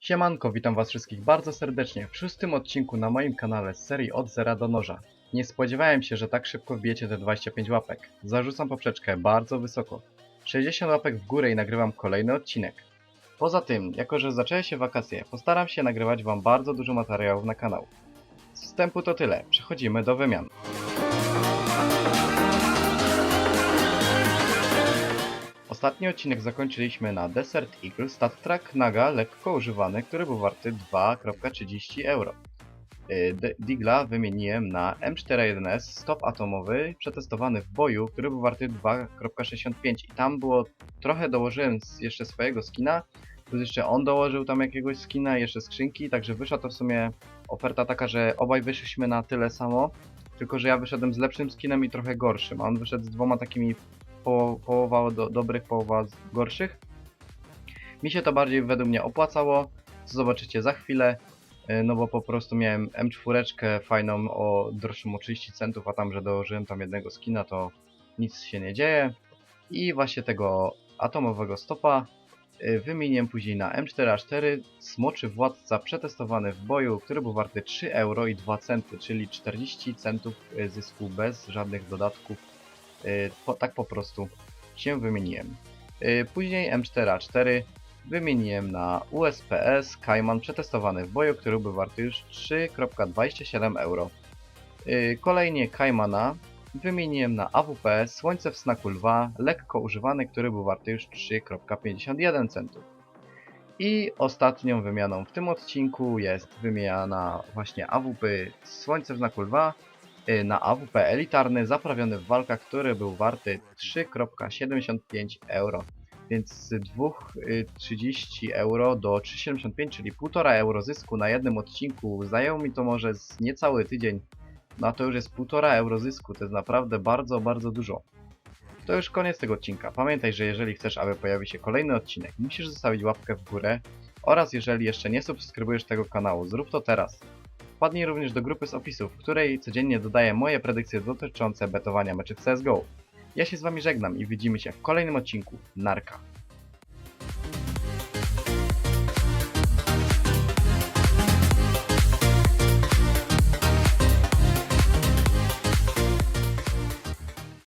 Siemanko, witam was wszystkich bardzo serdecznie w szóstym odcinku na moim kanale z serii Od Zera do Noża. Nie spodziewałem się, że tak szybko wbijecie te 25 łapek. Zarzucam poprzeczkę bardzo wysoko. 60 łapek w górę i nagrywam kolejny odcinek. Poza tym, jako że zaczęły się wakacje, postaram się nagrywać wam bardzo dużo materiałów na kanał. Z wstępu to tyle, przechodzimy do wymian. Ostatni odcinek zakończyliśmy na Desert Eagle Stat Track Naga lekko używany, który był warty 2,30 euro. Y, D- Digla wymieniłem na M41S stop atomowy przetestowany w boju, który był warty 2,65 i tam było trochę dołożyłem jeszcze swojego skina, plus jeszcze on dołożył tam jakiegoś skina, jeszcze skrzynki, także wyszła to w sumie oferta taka, że obaj wyszliśmy na tyle samo, tylko że ja wyszedłem z lepszym skinem i trochę gorszym, a on wyszedł z dwoma takimi po, połowa do, dobrych, połowa gorszych. Mi się to bardziej według mnie opłacało, co zobaczycie za chwilę, y, no bo po prostu miałem M4 fajną o droższym o 30 centów, a tam, że dołożyłem tam jednego skina, to nic się nie dzieje. I właśnie tego atomowego stopa y, wymieniłem później na M4A4 Smoczy Władca przetestowany w boju, który był warty 3 euro i 2 centy, czyli 40 centów y, zysku bez żadnych dodatków po, tak po prostu się wymieniłem. Y, Później M4A4 wymieniłem na USPS Kaiman przetestowany w boju, który był warty już 3,27 euro. Y, Kolejnie Kaimana wymieniłem na AWP Słońce w Snaku Lwa, lekko używany, który był warty już 3,51 centów. I ostatnią wymianą w tym odcinku jest wymiana właśnie AWP Słońce w Znaku Lwa y, na AWP elitarny zaprawiony w walkach, który był warty 3,75 euro. Więc z 2,30 euro do 3,75, czyli 1,5 euro zysku na jednym odcinku zajęło mi to może z niecały tydzień. No a to już jest 1,5 euro zysku, to jest naprawdę bardzo, bardzo dużo. To już koniec tego odcinka. Pamiętaj, że jeżeli chcesz, aby pojawił się kolejny odcinek, musisz zostawić łapkę w górę oraz jeżeli jeszcze nie subskrybujesz tego kanału, zrób to teraz. Wpadnij również do grupy z opisów, w której codziennie dodaję moje predykcje dotyczące betowania meczy w CSGO. Ja się z wami żegnam i widzimy się w kolejnym odcinku. Narka.